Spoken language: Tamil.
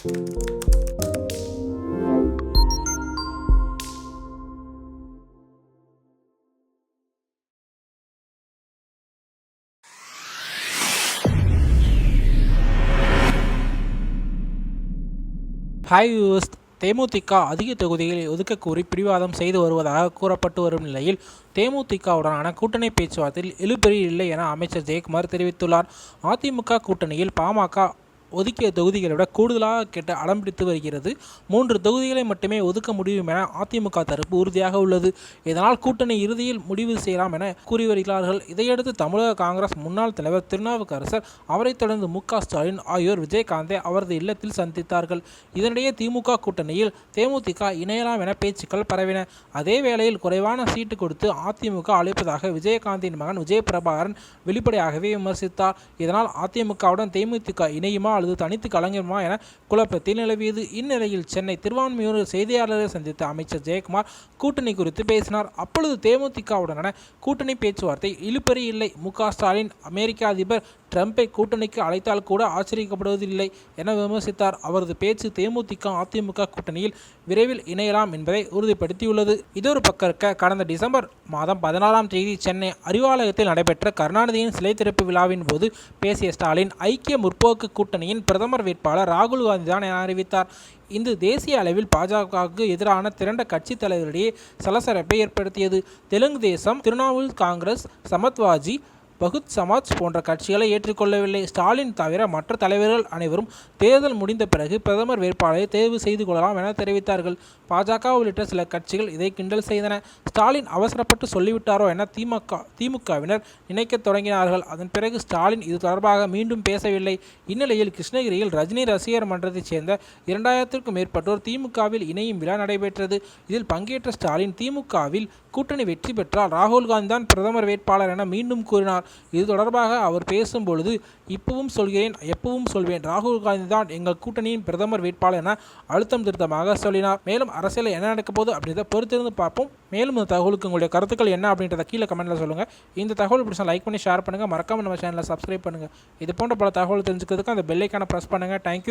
ஹாய் யூஸ் தேமுதிக அதிக தொகுதிகளை ஒதுக்கக்கூறி பிடிவாதம் செய்து வருவதாக கூறப்பட்டு வரும் நிலையில் தேமுதிகவுடனான கூட்டணி பேச்சுவார்த்தையில் இழுபறி இல்லை என அமைச்சர் ஜெயக்குமார் தெரிவித்துள்ளார். அதிமுக கூட்டணியில் பாமக ஒதுக்கிய தொகுதிகளை விட கூடுதலாக கேட்டு அடம்பிடித்து வருகிறது. மூன்று தொகுதிகளை மட்டுமே ஒதுக்க முடியும் என அதிமுக தரப்பு உறுதியாக உள்ளது. இதனால் கூட்டணி இறுதியில் முடிவு செய்யலாம் என கூறி வருகிறார்கள். இதையடுத்து தமிழக காங்கிரஸ் முன்னாள் தலைவர் திருநாவுக்கரசர் அவரைத் தொடர்ந்து மு ஸ்டாலின் ஆகியோர் விஜயகாந்தை அவரது இல்லத்தில் சந்தித்தார்கள். இதனிடையே திமுக கூட்டணியில் தேமுதிக இணையலாம் என பேச்சுக்கள் பரவின. அதே வேளையில் குறைவான சீட்டு கொடுத்து அதிமுக அழைப்பதாக விஜயகாந்தின் மகன் விஜயபிரபாகரன் வெளிப்படையாகவே விமர்சித்தார். இதனால் அதிமுகவுடன் தேமுதிக இணையுமா அல்லது தனித்து கலங்குமா என குழப்பத்தில் நிலவியது. இந்நிலையில் சென்னை திருவான்மையூர் செய்தியாளர்களை சந்தித்த அமைச்சர் ஜெயக்குமார் கூட்டணி குறித்து பேசினார். அப்பொழுது தேமுதிகவுடனான கூட்டணி பேச்சுவார்த்தை இழுபறி இல்லை. மு க ஸ்டாலின் அமெரிக்க அதிபர் ட்ரம்பை கூட்டணிக்கு அழைத்தால் கூட ஆச்சரியப்படுவதில்லை என விமர்சித்தார். அவரது பேச்சு தேமுதிக அதிமுக கூட்டணியில் விரைவில் இணையலாம் என்பதை உறுதிப்படுத்தியுள்ளது. இதொரு பக்கம் இருக்க கடந்த டிசம்பர் மாதம் பதினாறாம் தேதி சென்னை அறிவாலயத்தில் நடைபெற்ற கருணாநிதியின் சிலை திறப்பு விழாவின் போது பேசிய ஸ்டாலின் ஐக்கிய முற்போக்கு கூட்டணியின் பிரதமர் வேட்பாளர் ராகுல் காந்தி தான் என அறிவித்தார். இந்து தேசிய அளவில் பாஜகவுக்கு எதிரான திரண்ட கட்சி தலைவரிடையே சலசலப்பை ஏற்படுத்தியது. தெலுங்கு தேசம் திரிணாமுல் காங்கிரஸ் சமத்வாஜி பகுத் சமாஜ் போன்ற கட்சிகளை ஏற்றுக்கொள்ளவில்லை. ஸ்டாலின் தவிர மற்ற தலைவர்கள் அனைவரும் தேர்தல் முடிந்த பிறகு பிரதமர் வேட்பாளரை தேர்வு செய்து கொள்ளலாம் என தெரிவித்தார்கள். பாஜக உள்ளிட்ட சில கட்சிகள் இதை கிண்டல் செய்தன. ஸ்டாலின் அவசரப்பட்டு சொல்லிவிட்டாரோ என திமுக திமுகவினர் நினைக்கத் தொடங்கினார்கள். அதன் பிறகு ஸ்டாலின் இது தொடர்பாக மீண்டும் பேசவில்லை. இந்நிலையில் கிருஷ்ணகிரியில் ரஜினி ரசிகர் மன்றத்தைச் சேர்ந்த இரண்டாயிரத்திற்கும் மேற்பட்டோர் திமுகவில் இணையும் விழா நடைபெற்றது. இதில் பங்கேற்ற ஸ்டாலின் திமுகவில் கூட்டணி வெற்றி பெற்றால் ராகுல் காந்தி தான் பிரதமர் வேட்பாளர் என மீண்டும் கூறினார். இது தொடர்பாக அவர் பேசும்பொழுது இப்பவும் சொல்கிறேன் எப்பவும் சொல்வேன். ராகுல் காந்தி தான் எங்கள் கூட்டணியின் பிரதமர் வேட்பாளர் என அழுத்தம் திருத்தமாக சொல்லினார். மேலும் அரசியலில் என்ன நடக்க போகுது? அப்படின்றத பொறுத்திருந்து பார்ப்போம். மேலும் இந்த தகவலுக்கு உங்களுடைய கருத்துக்கள் என்ன அப்படின்றத கீழே கமெண்ட்டில் சொல்லுங்கள் இந்த தகவல் பிடிச்சா லைக் பண்ணி ஷேர் பண்ணுங்கள் மறக்காமல் நம்ம சேனலை சப்ஸ்கிரைப் பண்ணுங்கள் இது போன்ற பல தகவல் தெரிஞ்சுக்கிறதுக்கு அந்த பெல்லைக்கான ப்ரெஸ் பண்ணுங்கள் தேங்க்யூ